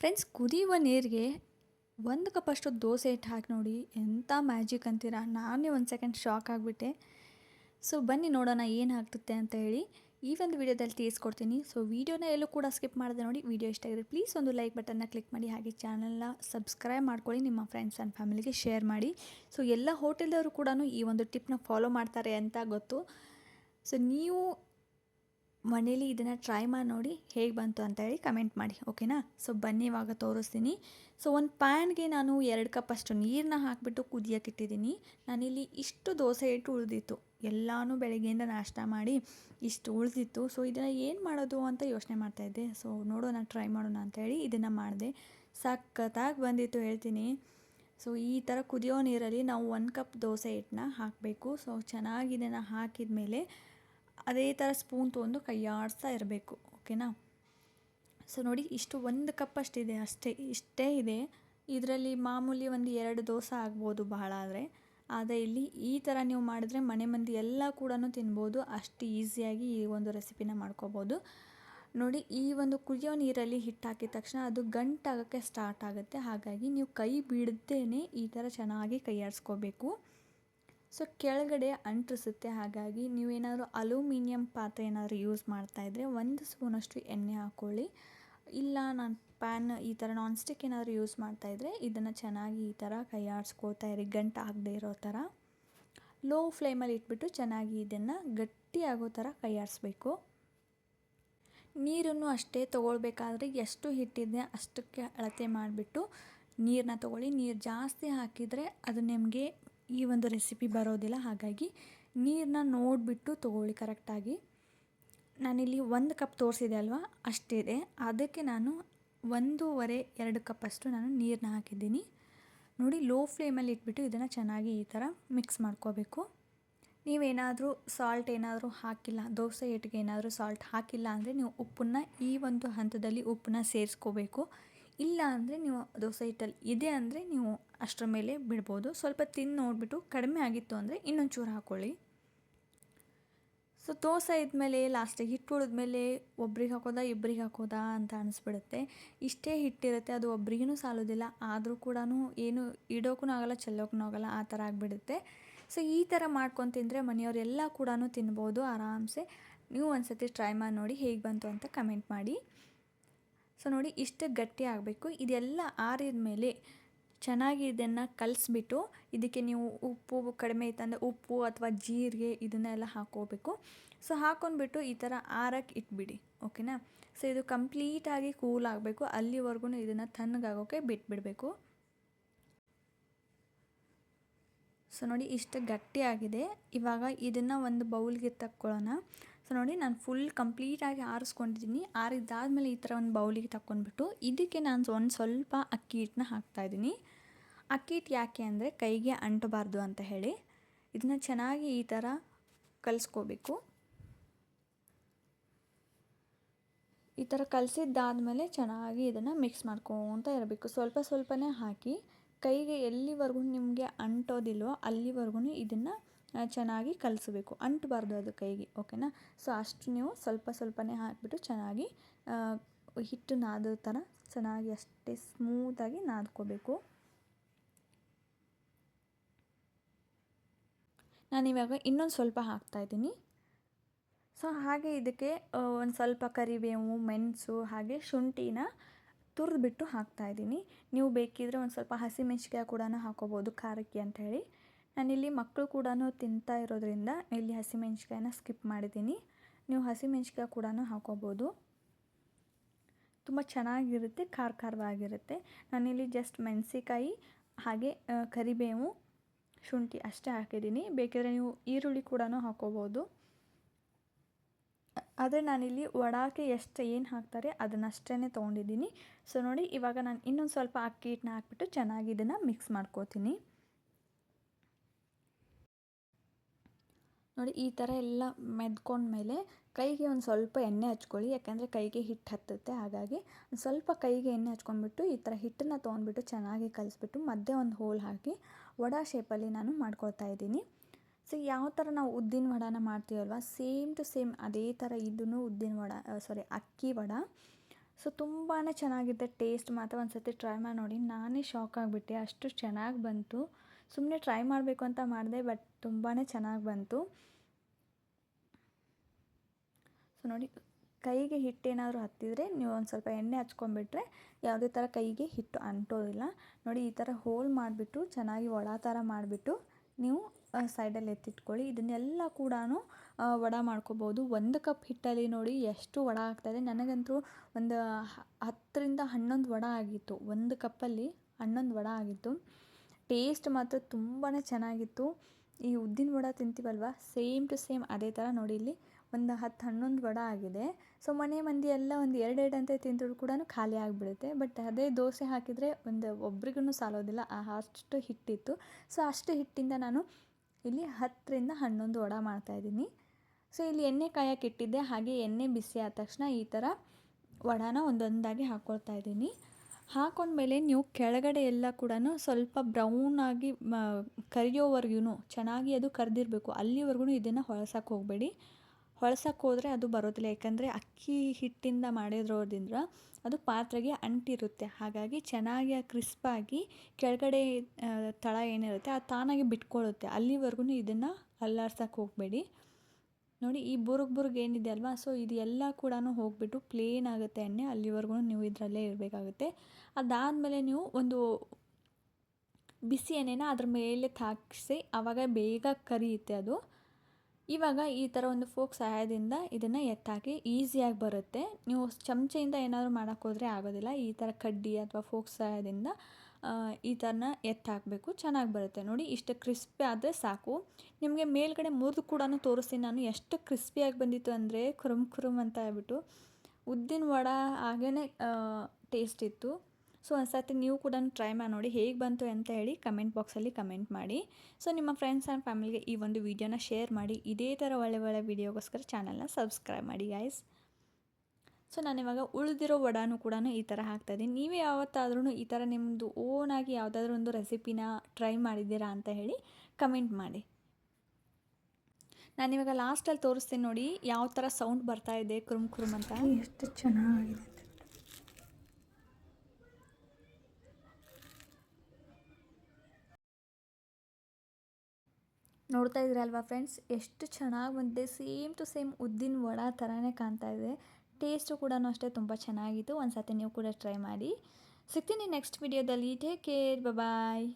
Friends ಕುದಿಯುವ ನೀರಿಗೆ ಒಂದು ಕಪ್ಪಷ್ಟು ದೋಸೆ ಇಟ್ಟು ಹಾಕಿ ನೋಡಿ ಎಂಥ ಮ್ಯಾಜಿಕ್ ಅಂತೀರ? ನಾನೇ ಒಂದು ಸೆಕೆಂಡ್ ಶಾಕ್ ಆಗಿಬಿಟ್ಟೆ. ಸೊ ಬನ್ನಿ ನೋಡೋಣ ಏನು ಆಗ್ತದೆ ಅಂತ ಹೇಳಿ. ಈ ಒಂದು ವಿಡಿಯೋದಲ್ಲಿ ತಿಳಿಸ್ಕೊಡ್ತೀನಿ. ಸೊ ವೀಡಿಯೋನ ಎಲ್ಲೂ ಕೂಡ ಸ್ಕಿಪ್ ಮಾಡಿದೆ ನೋಡಿ, ವೀಡಿಯೋ ಇಷ್ಟ ಆಗಿದೆ ಪ್ಲೀಸ್ ಒಂದು ಲೈಕ್ ಬಟನ್ನ ಕ್ಲಿಕ್ ಮಾಡಿ, ಹಾಗೆ ಚಾನಲ್ನ ಸಬ್ಸ್ಕ್ರೈಬ್ ಮಾಡ್ಕೊಳ್ಳಿ, ನಿಮ್ಮ ಫ್ರೆಂಡ್ಸ್ ಆ್ಯಂಡ್ ಫ್ಯಾಮಿಲಿಗೆ ಶೇರ್ ಮಾಡಿ. ಸೊ ಎಲ್ಲ ಹೋಟೆಲ್ದವರು ಕೂಡ ಈ ಒಂದು ಟಿಪ್ನ ಫಾಲೋ ಮಾಡ್ತಾರೆ ಅಂತ ಗೊತ್ತು. ಸೊ ನೀವು ಮನೇಲಿ ಇದನ್ನು ಟ್ರೈ ಮಾಡಿ ನೋಡಿ ಹೇಗೆ ಬಂತು ಅಂತ ಹೇಳಿ ಕಮೆಂಟ್ ಮಾಡಿ ಓಕೆನಾ ಸೊ ಬನ್ನಿ ಇವಾಗ ತೋರಿಸ್ತೀನಿ. ಸೊ ಒಂದು ಪ್ಯಾನ್ಗೆ ನಾನು ಎರಡು ಕಪ್ ಅಷ್ಟು ನೀರನ್ನ ಹಾಕಿಬಿಟ್ಟು ಕುದಿಯೋಕೆ ಇಟ್ಟಿದ್ದೀನಿ. ನಾನಿಲ್ಲಿ ಇಷ್ಟು ದೋಸೆ ಇಟ್ಟು ಉಳಿದಿತ್ತು. ಎಲ್ಲನೂ ಬೆಳಗ್ಗೆಯಿಂದ ನಾಷ್ಟ ಮಾಡಿ ಇಷ್ಟು ಉಳಿದಿತ್ತು. ಸೊ ಇದನ್ನು ಏನು ಮಾಡೋದು ಅಂತ ಯೋಚನೆ ಮಾಡ್ತಾಯಿದ್ದೆ ಸೊ ನೋಡೋಣ ಟ್ರೈ ಮಾಡೋಣ ಅಂತೇಳಿ ಇದನ್ನು ಮಾಡಿದೆ. ಸಖತ್ತಾಗಿ ಬಂದಿತ್ತು ಹೇಳ್ತೀನಿ. ಸೊ ಈ ಥರ ಕುದಿಯೋ ನೀರಲ್ಲಿ ನಾವು ಒಂದು ಕಪ್ ದೋಸೆ ಹಿಟ್ಟನ್ನ ಹಾಕಬೇಕು. ಸೊ ಚೆನ್ನಾಗಿ ಇದನ್ನು ಹಾಕಿದ ಮೇಲೆ ಅದೇ ಥರ ಸ್ಪೂನ್ ತೊಗೊಂಡು ಕೈಯಾಡಿಸ್ತಾ ಇರಬೇಕು, ಓಕೆನಾ? ಸೊ ನೋಡಿ, ಇಷ್ಟು ಒಂದು ಕಪ್ ಅಷ್ಟಿದೆ, ಅಷ್ಟೇ, ಇಷ್ಟೇ ಇದೆ. ಇದರಲ್ಲಿ ಮಾಮೂಲಿ ಒಂದು ಎರಡು ದೋಸೆ ಆಗ್ಬೋದು ಬಹಳ ಆದರೆ. ಆದರೆ ಇಲ್ಲಿ ಈ ಥರ ನೀವು ಮಾಡಿದ್ರೆ ಮನೆ ಮಂದಿ ಎಲ್ಲ ಕೂಡ ತಿನ್ಬೋದು, ಅಷ್ಟು ಈಸಿಯಾಗಿ ಈ ಒಂದು ರೆಸಿಪಿನ ಮಾಡ್ಕೋಬೋದು. ನೋಡಿ, ಈ ಒಂದು ಕುದಿಯೋ ನೀರಲ್ಲಿ ಹಿಟ್ಟು ಹಾಕಿದ ತಕ್ಷಣ ಅದು ಗಂಟಾಗೋಕ್ಕೆ ಸ್ಟಾರ್ಟ್ ಆಗುತ್ತೆ. ಹಾಗಾಗಿ ನೀವು ಕೈ ಬಿಡದೇ ಈ ಥರ ಚೆನ್ನಾಗಿ ಕೈ ಆಡಿಸ್ಕೋಬೇಕು ಸೊ ಕೆಳಗಡೆ ಅಂಟಿಸುತ್ತೆ. ಹಾಗಾಗಿ ನೀವೇನಾದರೂ ಅಲ್ಯೂಮಿನಿಯಂ ಪಾತ್ರೆ ಏನಾದರೂ ಯೂಸ್ ಮಾಡ್ತಾಯಿದ್ರೆ ಒಂದು ಸ್ಪೂನಷ್ಟು ಎಣ್ಣೆ ಹಾಕ್ಕೊಳ್ಳಿ ಇಲ್ಲ ನಾನು ಪ್ಯಾನ್ ಈ ಥರ ನಾನ್ ಸ್ಟಿಕ್ ಏನಾದರೂ ಯೂಸ್ ಮಾಡ್ತಾಯಿದ್ರೆ ಇದನ್ನು ಚೆನ್ನಾಗಿ ಈ ಥರ ಕೈ ಆಡಿಸ್ಕೋತಾ ಇರಿ, ಗಂಟು ಆಗದೆ ಇರೋ ಥರ ಲೋ ಫ್ಲೇಮಲ್ಲಿ ಇಟ್ಬಿಟ್ಟು ಚೆನ್ನಾಗಿ ಇದನ್ನು ಗಟ್ಟಿಯಾಗೋ ಥರ ಕೈ ಆಡಿಸ್ಬೇಕು. ನೀರನ್ನು ಅಷ್ಟೇ ತೊಗೊಳ್ಬೇಕಾದ್ರೆ ಎಷ್ಟು ಹಿಟ್ಟಿದೆ ಅಷ್ಟಕ್ಕೆ ಅಳತೆ ಮಾಡಿಬಿಟ್ಟು ನೀರನ್ನ ತೊಗೊಳ್ಳಿ. ನೀರು ಜಾಸ್ತಿ ಹಾಕಿದರೆ ಅದು ನಿಮಗೆ ಈ ಒಂದು ರೆಸಿಪಿ ಬರೋದಿಲ್ಲ, ಹಾಗಾಗಿ ನೀರನ್ನ ನೋಡಿಬಿಟ್ಟು ತೊಗೊಳ್ಳಿ ಕರೆಕ್ಟಾಗಿ ನಾನಿಲ್ಲಿ ಒಂದು ಕಪ್ ತೋರಿಸಿದೆ ಅಲ್ವಾ? ಅಷ್ಟಿದೆ. ಅದಕ್ಕೆ ನಾನು ಒಂದೂವರೆ, ಎರಡು ಕಪ್ಪಷ್ಟು ನಾನು ನೀರನ್ನ ಹಾಕಿದ್ದೀನಿ. ನೋಡಿ ಲೋ ಫ್ಲೇಮಲ್ಲಿ ಇಟ್ಬಿಟ್ಟು ಇದನ್ನು ಚೆನ್ನಾಗಿ ಈ ಥರ ಮಿಕ್ಸ್ ಮಾಡ್ಕೋಬೇಕು. ನೀವೇನಾದರೂ ಸಾಲ್ಟ್ ಏನಾದರೂ ಹಾಕಿಲ್ಲ, ದೋಸೆ ಹಿಟ್ಟಿಗೆ ಏನಾದರೂ ಸಾಲ್ಟ್ ಹಾಕಿಲ್ಲ ಅಂದರೆ ನೀವು ಉಪ್ಪನ್ನು ಈ ಒಂದು ಹಂತದಲ್ಲಿ ಉಪ್ಪನ್ನ ಸೇರಿಸ್ಕೋಬೇಕು. ಇಲ್ಲ ಅಂದರೆ ನೀವು ದೋಸೆ ಹಿಟ್ಟಲ್ಲಿ ಇದೆ ಅಂದರೆ ನೀವು ಅಷ್ಟರ ಮೇಲೆ ಬಿಡ್ಬೋದು. ಸ್ವಲ್ಪ ತಿಂದು ನೋಡಿಬಿಟ್ಟು ಕಡಿಮೆ ಆಗಿತ್ತು ಅಂದರೆ ಇನ್ನೊಂದು ಚೂರು ಹಾಕ್ಕೊಳ್ಳಿ ಸೊ ದೋಸೆ ಇದ್ಮೇಲೆ ಲಾಸ್ಟಿಗೆ ಹಿಟ್ಟು ಉಳಿದ್ಮೇಲೆ ಒಬ್ರಿಗೆ ಹಾಕೋದಾ ಇಬ್ಬರಿಗೆ ಹಾಕೋದಾ ಅಂತ ಅನಿಸ್ಬಿಡುತ್ತೆ. ಇಷ್ಟೇ ಹಿಟ್ಟಿರುತ್ತೆ, ಅದು ಒಬ್ರಿಗೂ ಸಾಲೋದಿಲ್ಲ. ಆದರೂ ಕೂಡ ಏನು ಇಡೋಕ್ಕೂ ಆಗಲ್ಲ ಚೆಲ್ಲೋಕ್ಕೂ ಆಗಲ್ಲ, ಆ ಥರ ಆಗಿಬಿಡುತ್ತೆ. ಸೊ ಈ ಥರ ಮಾಡ್ಕೊಂಡು ತಿಂದರೆ ಮನೆಯವರೆಲ್ಲ ಕೂಡ ತಿನ್ಬೋದು, ಆರಾಮ್ಸೆ. ನೀವು ಒಂದು ಸತಿ ಟ್ರೈ ಮಾಡಿ ನೋಡಿ ಹೇಗೆ ಬಂತು ಅಂತ ಕಮೆಂಟ್ ಮಾಡಿ. ಸೊ ನೋಡಿ, ಇಷ್ಟು ಗಟ್ಟಿ ಆಗಬೇಕು. ಇದೆಲ್ಲ ಆರಿದ ಮೇಲೆ ಚೆನ್ನಾಗಿ ಇದನ್ನು ಕಲಿಸ್ಬಿಟ್ಟು ಇದಕ್ಕೆ ನೀವು ಉಪ್ಪು ಕಡಿಮೆ ಇತ್ತಂದರೆ ಉಪ್ಪು ಅಥವಾ ಜೀರಿಗೆ ಇದನ್ನೆಲ್ಲ ಹಾಕೋಬೇಕು ಸೊ ಹಾಕೊಂಡ್ಬಿಟ್ಟು ಈ ಥರ ಆರಕ್ಕೆ ಇಟ್ಬಿಡಿ, ಓಕೆನಾ? ಸೊ ಇದು ಕಂಪ್ಲೀಟಾಗಿ ಕೂಲ್ ಆಗಬೇಕು. ಅಲ್ಲಿವರೆಗೂ ಇದನ್ನು ತಣ್ಣಗಾಗೋಕ್ಕೆ ಬಿಟ್ಬಿಡಬೇಕು. ಸೊ ನೋಡಿ, ಇಷ್ಟು ಗಟ್ಟಿಯಾಗಿದೆ ಇವಾಗ ಇದನ್ನು ಒಂದು ಬೌಲ್ಗೆ ತಕ್ಕೊಳ್ಳೋಣ. ಸೊ ನೋಡಿ ನಾನು ಫುಲ್ ಕಂಪ್ಲೀಟಾಗಿ ಆರಿಸ್ಕೊಂಡಿದ್ದೀನಿ. ಆರಿದ್ದಾದಮೇಲೆ ಈ ಥರ ಒಂದು ಬೌಲಿಗೆ ತಕ್ಕೊಂಡ್ಬಿಟ್ಟು ಇದಕ್ಕೆ ನಾನು ಒಂದು ಸ್ವಲ್ಪ ಅಕ್ಕಿ ಹಿಟ್ಟನ್ನ ಹಾಕ್ತಾಯಿದ್ದೀನಿ ಅಕ್ಕಿ ಹಿಟ್ಟು ಯಾಕೆ ಅಂದರೆ ಕೈಗೆ ಅಂಟಬಾರ್ದು ಅಂತ ಹೇಳಿ. ಇದನ್ನ ಚೆನ್ನಾಗಿ ಈ ಥರ ಕಲಿಸ್ಕೋಬೇಕು. ಈ ಥರ ಕಲಸಿದ್ದಾದಮೇಲೆ ಚೆನ್ನಾಗಿ ಇದನ್ನು ಮಿಕ್ಸ್ ಮಾಡ್ಕೊತ ಇರಬೇಕು. ಸ್ವಲ್ಪ ಸ್ವಲ್ಪನೇ ಹಾಕಿ ಕೈಗೆ ಎಲ್ಲಿವರೆಗೂ ನಿಮಗೆ ಅಂಟೋದಿಲ್ವೋ ಅಲ್ಲಿವರೆಗೂ ಇದನ್ನು ಚೆನ್ನಾಗಿ ಕಲಿಸ್ಬೇಕು, ಅಂಟಬಾರ್ದು ಅದು ಕೈಗೆ ಓಕೆನಾ ಸೊ ಅಷ್ಟು ನೀವು ಸ್ವಲ್ಪ ಸ್ವಲ್ಪನೇ ಹಾಕಿಬಿಟ್ಟು ಚೆನ್ನಾಗಿ ಹಿಟ್ಟು ನಾದೋ ಥರ ಚೆನ್ನಾಗಿ ಅಷ್ಟೇ ಸ್ಮೂತಾಗಿ ನಾದ್ಕೋಬೇಕು. ನಾನಿವಾಗ ಇನ್ನೊಂದು ಸ್ವಲ್ಪ ಹಾಕ್ತಾಯಿದ್ದೀನಿ ಸೊ ಹಾಗೆ ಇದಕ್ಕೆ ಒಂದು ಸ್ವಲ್ಪ ಕರಿಬೇವು, ಮೆಣಸು, ಹಾಗೆ ಶುಂಠಿನ ತುರಿದ್ಬಿಟ್ಟು ಹಾಕ್ತಾಯಿದ್ದೀನಿ ನೀವು ಬೇಕಿದ್ರೆ ಒಂದು ಸ್ವಲ್ಪ ಹಸಿಮೆಣ್ಸಿಕಾಯಿ ಕೂಡ ಹಾಕೋಬೋದು, ಖಾರಕ್ಕೆ ಅಂತ ಹೇಳಿ. ನಾನಿಲ್ಲಿ ಮಕ್ಕಳು ಕೂಡ ತಿಂತಾ ಇರೋದ್ರಿಂದ ಇಲ್ಲಿ ಹಸಿಮೆಣ್ಸಿಕಾಯನ್ನ ಸ್ಕಿಪ್ ಮಾಡಿದ್ದೀನಿ. ನೀವು ಹಸಿಮೆಣ್ಸಿಕಾಯಿ ಕೂಡ ಹಾಕೋಬೋದು. ತುಂಬ ಚೆನ್ನಾಗಿರುತ್ತೆ, ಖಾರ ಖಾರವಾಗಿರುತ್ತೆ. ನಾನಿಲ್ಲಿ ಜಸ್ಟ್ ಮೆಣಸಿಕಾಯಿ ಹಾಗೆ ಕರಿಬೇವು, ಶುಂಠಿ ಅಷ್ಟೇ ಹಾಕಿದ್ದೀನಿ. ಬೇಕಿದ್ರೆ ನೀವು ಈರುಳ್ಳಿ ಕೂಡ ಹಾಕೋಬೋದು. ಆದರೆ ನಾನಿಲ್ಲಿ ವಡಾಕೆ ಎಷ್ಟು ಏನು ಹಾಕ್ತಾರೆ ಅದನ್ನಷ್ಟೇ ತೊಗೊಂಡಿದ್ದೀನಿ. ಸೊ ನೋಡಿ, ಇವಾಗ ನಾನು ಇನ್ನೊಂದು ಸ್ವಲ್ಪ ಅಕ್ಕಿ ಹಿಟ್ಟನ್ನ ಹಾಕ್ಬಿಟ್ಟು ಚೆನ್ನಾಗಿ ಇದನ್ನು ಮಿಕ್ಸ್ ಮಾಡ್ಕೋತೀನಿ. ನೋಡಿ ಈ ಥರ ಎಲ್ಲ ಮೆದ್ಕೊಂಡ್ಮೇಲೆ ಕೈಗೆ ಒಂದು ಸ್ವಲ್ಪ ಎಣ್ಣೆ ಹಚ್ಕೊಳ್ಳಿ, ಯಾಕೆಂದರೆ ಕೈಗೆ ಹಿಟ್ಟು ಹತ್ತುತ್ತೆ. ಹಾಗಾಗಿ ಒಂದು ಸ್ವಲ್ಪ ಕೈಗೆ ಎಣ್ಣೆ ಹಚ್ಕೊಂಡ್ಬಿಟ್ಟು ಈ ಥರ ಹಿಟ್ಟನ್ನು ತೊಗೊಂಡ್ಬಿಟ್ಟು ಚೆನ್ನಾಗಿ ಕಲಿಸ್ಬಿಟ್ಟು ಮಧ್ಯೆ ಒಂದು ಹೋಲ್ ಹಾಕಿ ವಡಾ ಶೇಪಲ್ಲಿ ನಾನು ಮಾಡ್ಕೊಳ್ತಾ ಇದ್ದೀನಿ. ಸೊ ಯಾವ ಥರ ನಾವು ಉದ್ದಿನ ವಡಾನ ಮಾಡ್ತೀವಲ್ವ? ಸೇಮ್ ಟು ಸೇಮ್ ಅದೇ ಥರ ಇದೂ ಉದ್ದಿನ ವಡ ಸಾರಿ ಅಕ್ಕಿ ವಡ. ಸೊ ತುಂಬಾ ಚೆನ್ನಾಗಿದೆ, ಟೇಸ್ಟ್ ಮಾತ್ರ ಒಂದು ಸತಿ ಟ್ರೈ ಮಾಡಿ ನೋಡಿ. ನಾನೇ ಶಾಕ್ ಆಗಿಬಿಟ್ಟೆ, ಅಷ್ಟು ಚೆನ್ನಾಗಿ ಬಂತು. ಸುಮ್ಮನೆ ಟ್ರೈ ಮಾಡಬೇಕು ಅಂತ ಮಾಡಿದೆ ಬಟ್ ತುಂಬಾ ಚೆನ್ನಾಗಿ ಬಂತು. ಸೊ ನೋಡಿ, ಕೈಗೆ ಹಿಟ್ಟೇನಾದರೂ ಹತ್ತಿದರೆ ನೀವು ಒಂದು ಸ್ವಲ್ಪ ಎಣ್ಣೆ ಹಚ್ಕೊಂಡ್ಬಿಟ್ರೆ ಯಾವುದೇ ಥರ ಕೈಗೆ ಹಿಟ್ಟು ಅಂಟೋದಿಲ್ಲ. ನೋಡಿ, ಈ ಥರ ಹೋಲ್ ಮಾಡಿಬಿಟ್ಟು ಚೆನ್ನಾಗಿ ಒಳ ಥರ ಮಾಡಿಬಿಟ್ಟು ನೀವು ಸೈಡಲ್ಲಿ ಎತ್ತಿಟ್ಕೊಳ್ಳಿ. ಇದನ್ನೆಲ್ಲ ಕೂಡ ವಡ ಮಾಡ್ಕೋಬೋದು. ಒಂದು ಕಪ್ ಹಿಟ್ಟಲ್ಲಿ ನೋಡಿ ಎಷ್ಟು ವಡ ಆಗ್ತಾಯಿದೆ ನನಗಂತೂ ಒಂದು ಹತ್ತರಿಂದ ಹನ್ನೊಂದು ವಡ ಆಗಿತ್ತು. ಒಂದು ಕಪ್ಪಲ್ಲಿ ಹನ್ನೊಂದು ವಡ ಆಗಿತ್ತು. ಟೇಸ್ಟ್ ಮಾತ್ರ ತುಂಬಾ ಚೆನ್ನಾಗಿತ್ತು. ಈ ಉದ್ದಿನ ವಡ ತಿಂತೀವಲ್ವ? ಸೇಮ್ ಟು ಸೇಮ್ ಅದೇ ಥರ ನೋಡಿ ಇಲ್ಲಿ ಒಂದು ಹತ್ತು ಹನ್ನೊಂದು ವಡ ಆಗಿದೆ. ಸೊ ಮನೆ ಮಂದಿ ಎಲ್ಲ ಒಂದು ಎರಡೆರಡು ಅಂತ ತಿಂದರೂ ಕೂಡ ಖಾಲಿ ಆಗಿಬಿಡುತ್ತೆ. ಬಟ್ ಅದೇ ದೋಸೆ ಹಾಕಿದರೆ ಒಂದು ಒಬ್ರಿಗೂ ಸಾಲೋದಿಲ್ಲ. ಅಷ್ಟು ಹಿಟ್ಟಿತ್ತು. ಸೊ ಅಷ್ಟು ಹಿಟ್ಟಿಂದ ನಾನು ಇಲ್ಲಿ ಹತ್ತರಿಂದ ಹನ್ನೊಂದು ವಡ ಮಾಡ್ತಾಯಿದ್ದೀನಿ ಸೊ ಇಲ್ಲಿ ಎಣ್ಣೆ ಕಾಯಕ್ಕೆ ಇಟ್ಟಿದ್ದೆ. ಹಾಗೆ ಎಣ್ಣೆ ಬಿಸಿ ಆದ ತಕ್ಷಣ ಈ ಥರ ವಡಾನ ಒಂದೊಂದಾಗಿ ಹಾಕ್ಕೊಳ್ತಾ ಇದ್ದೀನಿ. ಹಾಕೊಂಡ್ಮೇಲೆ ನೀವು ಕೆಳಗಡೆ ಎಲ್ಲ ಕೂಡ ಸ್ವಲ್ಪ ಬ್ರೌನ್ ಆಗಿ ಕರಿಯೋವರೆಗೂ ಚೆನ್ನಾಗಿ ಅದು ಕರೆದಿರಬೇಕು. ಅಲ್ಲಿವರೆಗೂ ಇದನ್ನು ಹೊಳಸಕ್ಕೆ ಹೋಗಬೇಡಿ. ಹೊಳಸಕ್ಕೆ ಹೋದರೆ ಅದು ಬರೋದಿಲ್ಲ. ಯಾಕಂದರೆ ಅಕ್ಕಿ ಹಿಟ್ಟಿಂದ ಮಾಡಿರೋದ್ರಿಂದ ಅದು ಪಾತ್ರೆಗೆ ಅಂಟಿರುತ್ತೆ. ಹಾಗಾಗಿ ಚೆನ್ನಾಗಿ ಕ್ರಿಸ್ಪಾಗಿ ಕೆಳಗಡೆ ತಳ ಏನಿರುತ್ತೆ ಅದು ತಾನಾಗಿ ಬಿಟ್ಕೊಳ್ಳುತ್ತೆ ಅಲ್ಲಿವರೆಗೂ ಇದನ್ನು ಅಲ್ಲಾಡ್ಸಕ್ಕೆ ಹೋಗಬೇಡಿ. ನೋಡಿ, ಈ ಬುರುಗ್ ಬುರುಗ್ ಏನಿದೆ ಅಲ್ವಾ? ಸೊ, ಇದು ಎಲ್ಲ ಕೂಡ ಹೋಗ್ಬಿಟ್ಟು ಪ್ಲೇನ್ ಆಗುತ್ತೆ ಎಣ್ಣೆ. ಅಲ್ಲಿವರೆಗೂ ನೀವು ಇದರಲ್ಲೇ ಇರಬೇಕಾಗುತ್ತೆ. ಅದಾದಮೇಲೆ ನೀವು ಒಂದು ಬಿಸಿ ಎಣ್ಣೆನ ಅದ್ರ ಮೇಲೆ ತಾಕಿಸಿ ಆವಾಗ ಬೇಗ ಕರಿಯುತ್ತೆ ಅದು. ಇವಾಗ ಈ ಥರ ಒಂದು ಫೋಕ್ ಸಹಾಯದಿಂದ ಇದನ್ನು ಎತ್ತಾಕಿ ಈಸಿಯಾಗಿ ಬರುತ್ತೆ. ನೀವು ಚಮಚೆಯಿಂದ ಏನಾದರೂ ಮಾಡೋಕ್ಕೋದ್ರೆ ಆಗೋದಿಲ್ಲ. ಈ ಥರ ಕಡ್ಡಿ ಅಥವಾ ಫೋಕ್ ಸಹಾಯದಿಂದ ಈ ಥರನ ಎತ್ತಾಕಬೇಕು. ಚೆನ್ನಾಗಿ ಬರುತ್ತೆ. ನೋಡಿ, ಇಷ್ಟು ಕ್ರಿಸ್ಪಿ ಆದರೆ ಸಾಕು. ನಿಮಗೆ ಮೇಲ್ಗಡೆ ಮುರಿದು ಕೂಡ ತೋರಿಸ್ತೀನಿ ನಾನು. ಎಷ್ಟು ಕ್ರಿಸ್ಪಿಯಾಗಿ ಬಂದಿತ್ತು ಅಂದರೆ ಕುರುಮ್ ಕುರುಮ್ ಅಂತ ಹೇಳ್ಬಿಟ್ಟು. ಉದ್ದಿನ ವಡ ಹಾಗೇ ಟೇಸ್ಟ್ ಇತ್ತು. ಸೊ ಒಂದು ಸರ್ತಿ ನೀವು ಕೂಡ ಟ್ರೈ ಮಾಡಿ ನೋಡಿ ಹೇಗೆ ಬಂತು ಅಂತ ಹೇಳಿ ಕಮೆಂಟ್ ಬಾಕ್ಸಲ್ಲಿ ಕಮೆಂಟ್ ಮಾಡಿ. ಸೊ, ನಿಮ್ಮ ಫ್ರೆಂಡ್ಸ್ ಆ್ಯಂಡ್ ಫ್ಯಾಮಿಲಿಗೆ ಈ ಒಂದು ವಿಡಿಯೋನ ಶೇರ್ ಮಾಡಿ. ಇದೇ ಥರ ಒಳ್ಳೆ ಒಳ್ಳೆ ವಿಡಿಯೋಗೋಸ್ಕರ ಚಾನಲ್ನ ಸಬ್ಸ್ಕ್ರೈಬ್ ಮಾಡಿ ಗಾಯ್ಸ್ ಸೊ ನಾನಿವಾಗ ಉಳಿದಿರೋ ವಡಾನು ಕೂಡ ಈ ಥರ ಹಾಕ್ತಾಯಿದ್ದೀನಿ. ನೀವೇ ಯಾವತ್ತಾದ್ರೂ ಈ ಥರ ನಿಮ್ಮದು ಓನಾಗಿ ಯಾವುದಾದ್ರೂ ಒಂದು ರೆಸಿಪಿನ ಟ್ರೈ ಮಾಡಿದ್ದೀರಾ ಅಂತ ಹೇಳಿ ಕಮೆಂಟ್ ಮಾಡಿ. ನಾನಿವಾಗ ಲಾಸ್ಟಲ್ಲಿ ತೋರಿಸ್ತೀನಿ ನೋಡಿ ಯಾವ ಥರ ಸೌಂಡ್ ಬರ್ತಾ ಇದೆ ಕುರುಮ್ ಕುರುಮ್ ಅಂತ. ಎಷ್ಟು ಚೆನ್ನಾಗಿದೆ ನೋಡ್ತಾ ಇದ್ರಲ್ವಾ ಫ್ರೆಂಡ್ಸ್? ಎಷ್ಟು ಚೆನ್ನಾಗಿ ಬಂದಿದೆ. ಸೇಮ್ ಟು ಸೇಮ್ ಉದ್ದಿನ ವಡ ಥರನೇ ಕಾಣ್ತಾ ಇದೆ. ಟೇಸ್ಟು ಕೂಡ ಅಷ್ಟೇ ತುಂಬ ಚೆನ್ನಾಗಿತ್ತು. ಒಂದು ಸತಿ ನೀವು ಕೂಡ ಟ್ರೈ ಮಾಡಿ. ಸಿಗ್ತೀನಿ ನೆಕ್ಸ್ಟ್ ವಿಡಿಯೋದಲ್ಲಿ. Take care bye